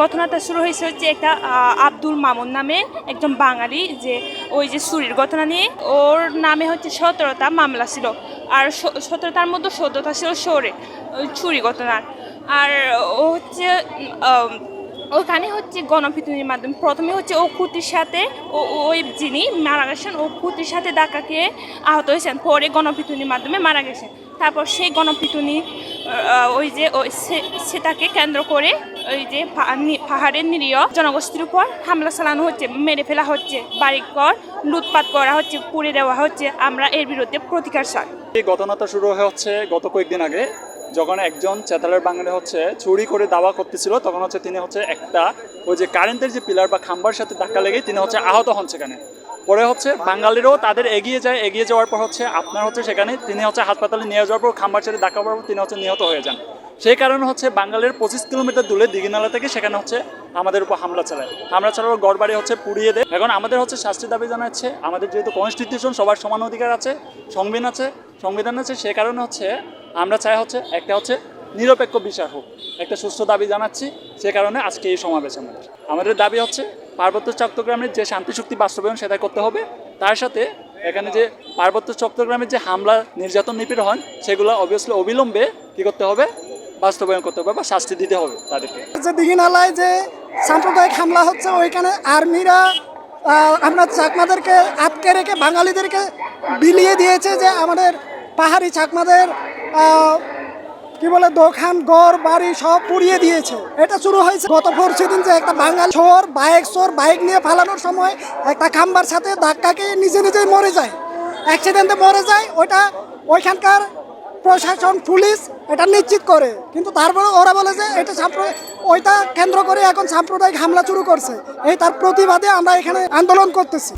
ঘটনাটা শুরু হয়েছে হচ্ছে একটা আব্দুল মামুন নামে একজন বাঙালি যে ওই যে চুরির ঘটনা নিয়ে, ওর নামে হচ্ছে সতেরোটা মামলা ছিল। আর সতেরোটার মধ্যে সদ্যতা ছিল সরে চুরি ঘটনার। আর ও হচ্ছে ওখানে হচ্ছে গণপিটুনির মাধ্যমে, প্রথমে হচ্ছে ও খুতির সাথে ও ওই যিনি মারা গেছেন, ও খুতির সাথে ডাকা খেয়ে আহত হয়েছেন। পরে গণপিটুনির মাধ্যমে মারা গেছেন। তারপর সেই গণপিটুনি ওই যে ওই সেটাকে কেন্দ্র করে ওই যে পাহাড়ের নিরীহ জনগোষ্ঠীর উপর হামলা চালানো হচ্ছে, মেরে ফেলা হচ্ছে, বাড়িঘর লুটপাট করা হচ্ছে, পুড়ে দেওয়া হচ্ছে। আমরা এর বিরুদ্ধে প্রতিকার চাই। এই ঘটনাটা শুরু হচ্ছে গত কয়েকদিন আগে। যখন একজন চেতালের বাঙালি হচ্ছে চুরি করে দাওয়া করতেছিল, তখন হচ্ছে তিনি হচ্ছে একটা ওই যে কারেন্টের যে পিলার বা খাম্বার সাথে ধাক্কা লেগে তিনি হচ্ছে আহত হন সেখানে। পরে হচ্ছে বাঙালিরও তাদের এগিয়ে যায়, এগিয়ে যাওয়ার পর হচ্ছে আপনার হচ্ছে সেখানে তিনি হচ্ছে হাসপাতালে নিয়ে যাওয়ার পর খাম্বার সাথে ধাক্কা পর তিনি হচ্ছে নিহত হয়ে যান। সেই কারণে হচ্ছে বাঙালির পঁচিশ কিলোমিটার দূরে দিঘিনালা থেকে সেখানে হচ্ছে আমাদের উপর হামলা চালায়। হামলা চালানোর গড় বাড়ি হচ্ছে পুড়িয়ে দেয়। এখন আমাদের হচ্ছে শাস্তি দাবি জানাচ্ছে, আমাদের যেহেতু কনস্টিটিউশন সবার সমান অধিকার আছে, সংবিধান আছে সংবিধান আছে, সে কারণে হচ্ছে আমরা চাই হচ্ছে একটা হচ্ছে নিরপেক্ষ বিচার হোক। একটা সুস্থ দাবি জানাচ্ছি, সে কারণে আজকে এই সমাবেশ আমাদের। আমাদের দাবি হচ্ছে পার্বত্য চট্টগ্রামের যে শান্তি শক্তি বাস্তবায়ন সেটা করতে হবে, তার সাথে এখানে যে পার্বত্য চট্টগ্রামের যে হামলা, নির্যাতন, নিপীড়ন, সেগুলো অবভিয়াসলি অবিলম্বে কী করতে হবে? বাস্তবায়ন করতে হবে বা শাস্তি দিতে হবে তাদেরকে। যে দিঘিনালায় যে সাম্প্রদায়িক হামলা হচ্ছে, ওইখানে আর্মিরা আমরা চাকমাদেরকে আটকে রেখে বাঙালিদেরকে বিলিয়ে দিয়েছে যে আমাদের পাহাড়ি চাকমাদের কি বলে, দোকান গড় বাড়ি সব পুড়িয়ে দিয়েছে। এটা শুরু হয়েছে গত পরশু দিন যে একটা বাঙালি চোর, বাইক চোর, বাইক নিয়ে ফালানোর সময় একটা খাম্বার সাথে ধাক্কাকে নিজে নিজেই মরে যায়। অ্যাক্সিডেন্টে মরে যায় ওইটা ওইখানকার প্রশাসন, পুলিশ এটা নিশ্চিত করে। কিন্তু তারপরে ওরা বলে যে এটা ওইটা কেন্দ্র করে এখন সাম্প্রদায়িক হামলা শুরু করছে। এই তার প্রতিবাদে আমরা এখানে আন্দোলন করতেছি।